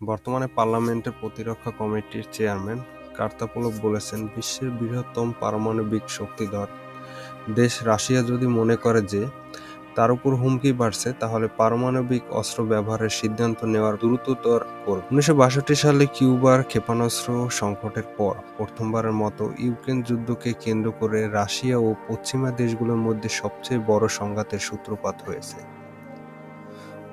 বর্তমানে পার্লামেন্টের প্রতিরক্ষা কমিটির চেয়ারম্যান কার্তাপোলভ বলেছেন, বিশ্বের বৃহত্তম পারমাণবিক শক্তিধর দেশ রাশিয়া যদি মনে করে যে তার উপর হুমকি বাড়ছে তাহলে পারমাণবিক অস্ত্র ব্যবহারের সিদ্ধান্ত নেওয়ার দ্রুততর করবে। উনিশশো বাষট্টি সালে কিউবার ক্ষেপণাস্ত্র সংকটের পর প্রথমবারের মতো ইউক্রেন যুদ্ধকে কেন্দ্র করে রাশিয়া ও পশ্চিমা দেশগুলোর মধ্যে সবচেয়ে বড় সংঘাতের সূত্রপাত হয়েছে।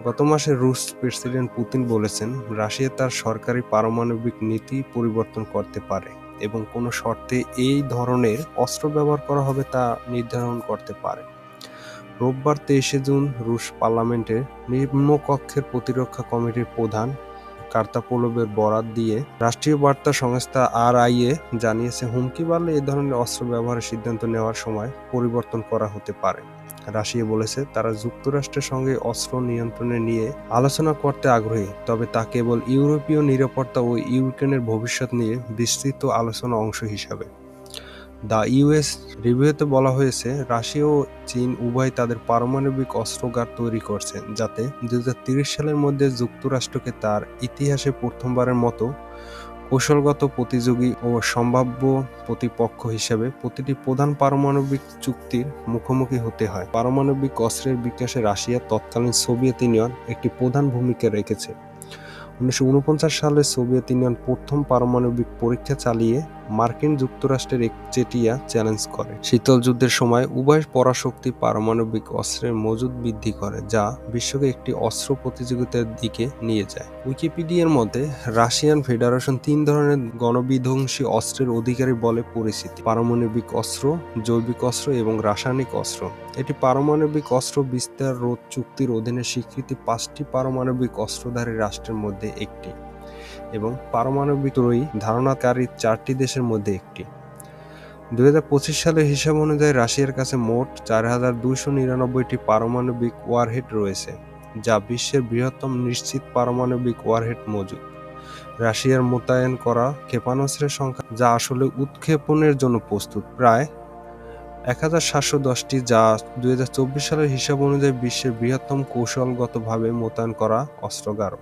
গত মাসে রুশ প্রেসিডেন্ট পুতিন বলেছেন, রাশিয়া তার সরকারি পারমাণবিক নীতি পরিবর্তন করতে পারে এবং কোনো শর্তে এই ধরনের অস্ত্র ব্যবহার করা হবে তা নির্ধারণ করতে পারে। রোববার তেইশে জুন রুশ পার্লামেন্টের নিম্নকক্ষের প্রতিরক্ষা কমিটির প্রধান কার্তাপোলভের বরাত দিয়ে রাষ্ট্রীয় বার্তা সংস্থা আর আই এ জানিয়েছে, হুমকি বাড়লে এ ধরনের অস্ত্র ব্যবহারের সিদ্ধান্ত নেওয়ার সময় পরিবর্তন করা হতে পারে। রাশিয়া বলেছে, তারা যুক্তরাষ্ট্রের সঙ্গে অস্ত্র নিয়ন্ত্রণে নিয়ে আলোচনা করতে আগ্রহী, তবে তা কেবল ইউরোপীয় নিরাপত্তা ও ইউক্রেনের ভবিষ্যৎ নিয়ে বিস্তৃত আলোচনা অংশ হিসাবে। দ্য ইউএস রিভিউতে বলা হয়েছে, রাশিয়া ও চীন উভয় তাদের পারমাণবিক অস্ত্রগার তৈরি করছে, যাতে দু সালের মধ্যে যুক্তরাষ্ট্রকে তার ইতিহাসে প্রথমবারের মতো কৌশলগত প্রতিযোগী ও সম্ভাব্য প্রতিপক্ষ হিসেবে প্রতিটি প্রধান পারমাণবিক চুক্তির মুখোমুখি হতে হয়। পারমাণবিক অস্ত্রের বিকাশে রাশিয়া তৎকালীন সোভিয়েত ইউনিয়ন একটি প্রধান ভূমিকা রেখেছে। উনিশশো ঊনপঞ্চাশ সালে সোভিয়েত ইউনিয়ন প্রথম পারমাণবিক পরীক্ষা চালিয়ে মার্কিন যুক্তরাষ্ট্রের একচেটিয়া চ্যালেঞ্জ করে। শীতল যুদ্ধের সময় উভয় পরাশক্তি পারমাণবিক অস্ত্রের মজুদ বৃদ্ধি করে, যা বিশ্বকে একটি অস্ত্র প্রতিযোগিতার দিকে নিয়ে যায়। উইকিপিডিয়ার মতে, রাশিয়ান ফেডারেশন তিন ধরনের গণবিধ্বংসী অস্ত্রের অধিকারী বলে পরিচিতি। পারমাণবিক অস্ত্র, জৈবিক অস্ত্র এবং রাসায়নিক অস্ত্র। এটি পারমাণবিক অস্ত্র বিস্তার রোধ চুক্তির অধীনে স্বীকৃতি পাঁচটি পারমাণবিক অস্ত্রধারী রাষ্ট্রের মধ্যে একটি। এবং পারমাণবিক ত্রয়ী ধারণাকারী চারটি দেশের মধ্যে একটি। দুই হাজার সালের হিসাব অনুযায়ী রাশিয়ার কাছে মোট চার হাজার দুইশো নিরানব্বইটি পারমাণবিক ওয়ারহেড রয়েছে, যা বিশ্বের বৃহত্তম নিশ্চিত পারমাণবিক ওয়ারহেড মজুদ। রাশিয়ার মোতায়েন করা ক্ষেপণাস্ত্রের সংখ্যা, যা আসলে উৎক্ষেপণের জন্য প্রস্তুত। প্রায় এক হাজার সাতশো দশটি, যা দুই হাজার চব্বিশ সালের হিসাব অনুযায়ী বিশ্বের বৃহত্তম কৌশলগতভাবে মোতায়েন করা অস্ত্রাগার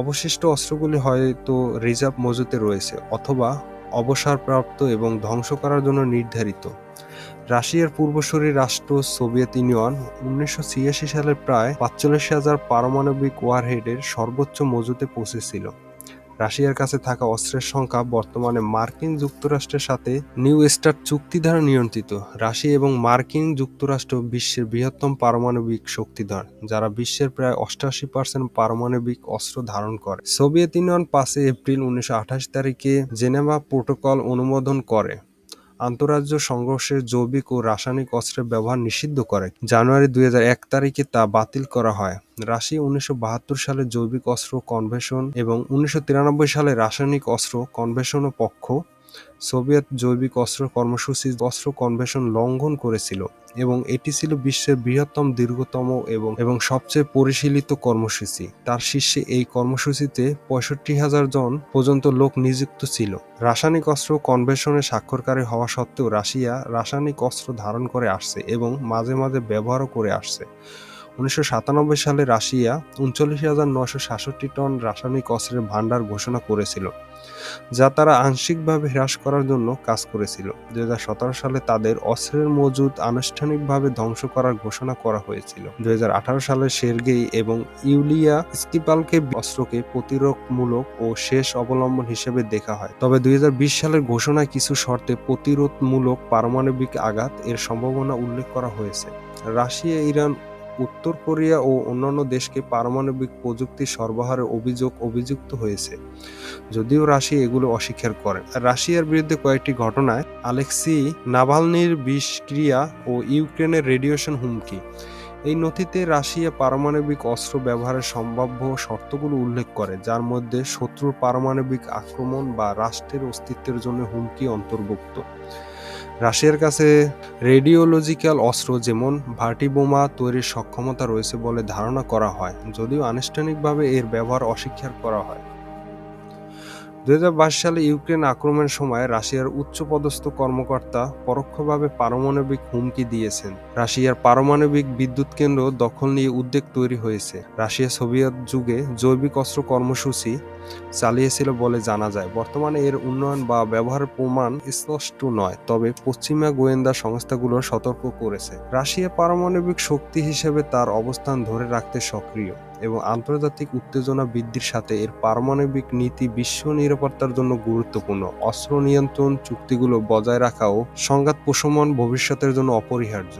অবশিষ্ট অস্ত্রগুলি হয়তো রিজার্ভ মজুতে রয়েছে অথবা অবসরপ্রাপ্ত এবং ধ্বংস করার জন্য নির্ধারিত। রাশিয়ার পূর্বসূরি রাষ্ট্র সোভিয়েত ইউনিয়ন উনিশশো ছিয়াশি সালে প্রায় পাঁচচল্লিশ হাজার পারমাণবিক ওয়ারহেডের সর্বোচ্চ মজুতে পৌঁছেছিল। রাশিয়ার কাছে থাকা অস্ত্রের সংখ্যা বর্তমানে মার্কিন যুক্তরাষ্ট্রের সাথে নিউ স্টার চুক্তি দ্বারা নিয়ন্ত্রিত। রাশিয়া এবং মার্কিন যুক্তরাষ্ট্র বিশ্বের বৃহত্তম পারমাণবিক শক্তিধর, যারা বিশ্বের প্রায় অষ্টাশি পার্সেন্ট পারমাণবিক অস্ত্র ধারণ করে। সোভিয়েত ইউনিয়ন পাঁচে এপ্রিল উনিশশো তারিখে জেনেভা প্রোটোকল অনুমোদন করে। আন্তঃরাজ্য সংঘর্ষের জৈবিক ও রাসায়নিক অস্ত্রের ব্যবহার নিষিদ্ধ করে। জানুয়ারি দুই হাজার এক তারিখে তা বাতিল করা হয়। রাশি উনিশশো বাহাত্তর সালে জৈবিক অস্ত্র কনভেনশন এবং উনিশশো তিরানব্বই সালে রাসায়নিক অস্ত্র কনভেনশন পক্ষ সোভিয়েত জৈবিক অস্ত্র কর্মসূচি, অস্ত্র কনভেনশন লঙ্ঘন করেছিল এবং এটি ছিল বিশ্বের বৃহত্তম, দীর্ঘতম এবং এবং সবচেয়ে পরিশীলিত কর্মসূচি। তার শীর্ষে এই কর্মসূচিতে পঁয়ষট্টি হাজার জন পর্যন্ত লোক নিযুক্ত ছিল। রাসায়নিক অস্ত্র কনভেনশনে স্বাক্ষরকারী হওয়া সত্ত্বেও রাশিয়া রাসায়নিক অস্ত্র ধারণ করে আসছে এবং মাঝে মাঝে ব্যবহারও করে আসছে। উনিশশো সাতানব্বই সালে রাশিয়া উনচল্লিশ হাজার নশো সাতষট্টি টন রাসায়নিক অস্ত্রের ভাণ্ডার ঘোষণা করেছিল, যা তারা আংশিকভাবে হ্রাস করার জন্য কাজ করেছিল। দুহাজার সতেরো সালে তাদের অস্ত্রের মজুদ আনুষ্ঠানিকভাবে ধ্বংস করার ঘোষণা করা হয়েছিল। দুহাজার আঠারো সালে সের্গেই এবং ইউলিয়া স্কিপালকে অস্ত্রকে প্রতিরোধমূলক ও শেষ অবলম্বন হিসেবে দেখা হয়। তবে দুই হাজার বিশ সালের ঘোষণায় কিছু শর্তে প্রতিরোধমূলক পারমাণবিক আঘাত এর সম্ভাবনা উল্লেখ করা হয়েছে। রাশিয়া ইরান উত্তর কোরিয়া ও অন্যান্য দেশকে পারমাণবিক প্রযুক্তি সরবরাহের অভিযোগ অভিযুক্ত হয়েছে। যদিও রাশিয়া এগুলো অস্বীকার করে। রাশিয়ার বিরুদ্ধে কয়েকটি ঘটনায় আলেক্সি নাভালনির বিষক্রিয়া ও ইউক্রেনের রেডিয়েশন হুমকি। এই নথিতে রাশিয়া পারমাণবিক অস্ত্র ব্যবহারের সম্ভাব্য শর্তগুলো উল্লেখ করে, যার মধ্যে শত্রুর পারমাণবিক আক্রমণ বা রাষ্ট্রের অস্তিত্বের জন্য হুমকি অন্তর্ভুক্ত। রাশিয়ার কাছে রেডিওলজিক্যাল অস্ত্র যেমন ভার্টি বোমা তৈরির সক্ষমতা রয়েছে বলে ধারণা করা হয়, যদিও আনুষ্ঠানিকভাবে এর ব্যবহার অস্বীকার করা হয়। দুই হাজার বাইশ সালে ইউক্রেন আক্রমণের সময় রাশিয়ার উচ্চপদস্থ কর্মকর্তা পরোক্ষভাবে পারমাণবিক হুমকি দিয়েছেন। রাশিয়ার পারমাণবিক বিদ্যুৎ কেন্দ্র দখল নিয়ে উদ্বেগ তৈরি হয়েছে। রাশিয়া সোভিয়েত যুগে জৈবিক অস্ত্র কর্মসূচি চালিয়েছিল বলে জানা যায়। বর্তমানে এর উন্নয়ন বা ব্যবহার প্রমাণ স্পষ্ট নয়, তবে পশ্চিমা গোয়েন্দা সংস্থাগুলো সতর্ক করেছে। রাশিয়া পারমাণবিক শক্তি হিসেবে তার অবস্থান ধরে রাখতে সক্রিয় এবং আন্তর্জাতিক উত্তেজনা বৃদ্ধির সাথে এর পারমাণবিক নীতি বিশ্ব নিরাপত্তার জন্য গুরুত্বপূর্ণ। অস্ত্র নিয়ন্ত্রণ চুক্তিগুলো বজায় রাখাও সংঘাত প্রশমন ভবিষ্যতের জন্য অপরিহার্য।